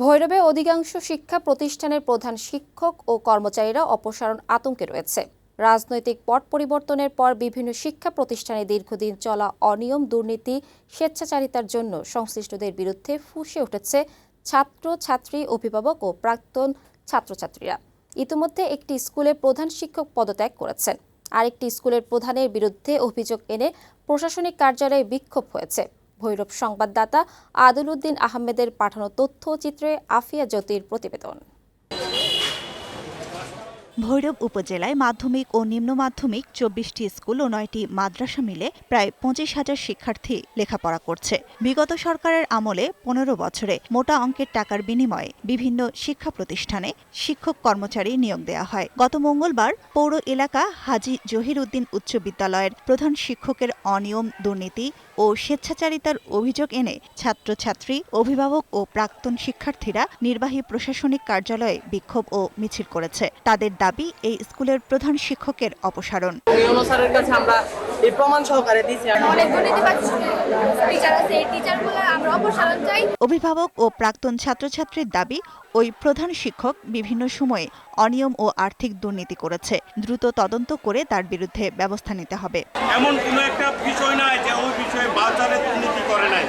ভৈরবে অধিকাংশ শিক্ষা প্রতিষ্ঠানের প্রধান শিক্ষক ও কর্মচারীরা অপসারণ আতঙ্কে রয়েছে। রাজনৈতিক পট পরিবর্তনের পর বিভিন্ন শিক্ষা প্রতিষ্ঠানে দীর্ঘদিন চলা অনিয়ম, দুর্নীতি, স্বেচ্ছাচারিতার জন্য সংশ্লিষ্টদের বিরুদ্ধে ফুঁসে উঠেছে ছাত্র, ছাত্রী, অভিভাবক ও প্রাক্তন ছাত্রছাত্রীরা। ইতিমধ্যে একটি স্কুলে প্রধান শিক্ষক পদত্যাগ করেছেন। আরেকটি স্কুলের প্রধানের বিরুদ্ধে অভিযোগ এনে প্রশাসনিক কার্যালয়ে বিক্ষোভ হয়েছে। ভৈরব সংবাদদাতা আদুল উদ্দিন আহমেদের পাঠানো তথ্যচিত্রে আফিয়া জ্যোতির প্রতিবেদন। ভৈরব উপজেলায় মাধ্যমিক ও নিম্ন মাধ্যমিক চব্বিশটি স্কুল ও নয়টি মাদ্রাসা মিলে প্রায় পঁচিশ হাজার শিক্ষার্থী লেখাপড়া করছে। বিগত সরকারের আমলে পনেরো বছরে মোটা অঙ্কের টাকার বিনিময়ে বিভিন্ন শিক্ষা প্রতিষ্ঠানে শিক্ষক কর্মচারী নিয়োগ দেওয়া হয়। গত মঙ্গলবার পৌর এলাকা হাজি জহির উদ্দিন উচ্চ বিদ্যালয়ের প্রধান শিক্ষকের অনিয়ম, দুর্নীতি ও স্বেচ্ছাচারিতার অভিযোগ এনে ছাত্রছাত্রী, অভিভাবক ও প্রাক্তন শিক্ষার্থীরা নির্বাহী প্রশাসনিক কার্যালয়ে বিক্ষোভ ও মিছিল করেছে। তাদের দাবি, এই স্কুলের প্রধান শিক্ষকের অপসারণ। কাছে আমরা এই প্রমাণ সহকারে দিয়েছি। অনেক দুর্নীতিবাজ টিচার আছে এই টিচারগুলো আমরা অপসারণ চাই। অভিভাবক ও প্রাক্তন ছাত্রছাত্রীর দাবি ওই প্রধান শিক্ষক বিভিন্ন সময়ে অনিয়ম ও আর্থিক দুর্নীতি করেছে। দ্রুত তদন্ত করে তার বিরুদ্ধে ব্যবস্থা নিতে হবে। এমন কোনো একটা বিষয় নাই যে ওই বিষয়ে বাজারে দুর্নীতি করে নাই।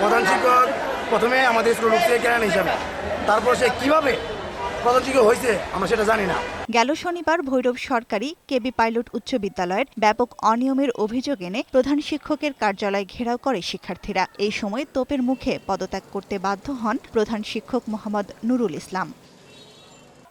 প্রধান শিক্ষক প্রথমে আমাদের স্কুল হিসাবে তারপর সে কীভাবে গেল শনিবার ভৈরব সরকারি কেবি পাইলট উচ্চ বিদ্যালয়ের ব্যাপক অনিয়মের অভিযোগ এনে প্রধান শিক্ষকের কার্যালয় ঘেরাও করে শিক্ষার্থীরা। এই সময় তোপের মুখে পদত্যাগ করতে বাধ্য হন প্রধান শিক্ষক মোহাম্মদ নুরুল ইসলাম।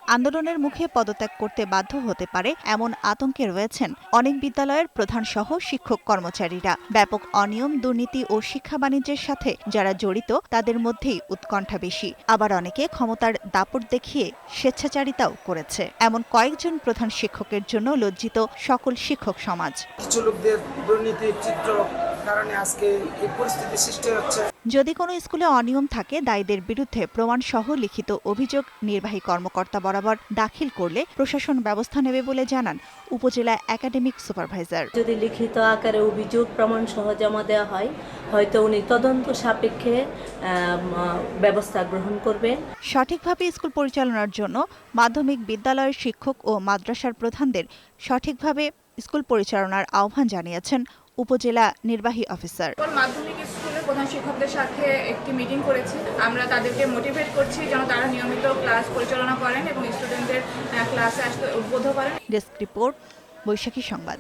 আন্দোলনের মুখে পদত্যাগ করতে বাধ্য হতে পারে এমন আতঙ্কে রয়েছেন অনেক বিদ্যালয়ের প্রধান সহ শিক্ষক কর্মচারীরা। ব্যাপক অনিয়ম, দুর্নীতি ও শিক্ষা বাণিজ্যের সাথে যারা জড়িত, তাদের মধ্যেই উৎকণ্ঠা বেশি। আবার অনেকে ক্ষমতার দাপট দেখিয়ে স্বেচ্ছাচারিতাও করেছে। এমন কয়েকজন প্রধান শিক্ষকের জন্য লজ্জিত সকল শিক্ষক সমাজ। কিছু লোকদের দুর্নীতির চিত্র কারণে আজকে এই পরিস্থিতি সৃষ্টি হচ্ছে। যদি কোনো স্কুলে অনিয়ম থাকে দায়ীদের বিরুদ্ধে প্রমাণসহ লিখিত অভিযোগ নির্বাহী কর্মকর্তা বরাবর দাখিল করলে প্রশাসন ব্যবস্থা নেবে বলে জানান উপজেলা একাডেমিক সুপারভাইজার। যদি লিখিত আকারে অভিযোগ প্রমাণ সহ জমা দেওয়া হয় হয়তো উনি তদন্ত সাপেক্ষে ব্যবস্থা গ্রহণ করবেন। সঠিকভাবে স্কুল পরিচালনার জন্য মাধ্যমিক বিদ্যালয়ের শিক্ষক ও মাদ্রাসার প্রধানদের সঠিকভাবে স্কুল পরিচালনার আহ্বান জানিয়েছেন উপজেলা নির্বাহী অফিসার। মাধ্যমিক স্কুলের প্রধান শিক্ষকদের সাথে একটি মিটিং করেছি। আমরা তাদেরকে মোটিভেট করছি যেন তারা নিয়মিত ক্লাস পরিচালনা করেন এবং স্টুডেন্টদের ক্লাসে আসতে উদ্বুদ্ধ করেন। ডেস্ক রিপোর্ট বৈশাখী সংবাদ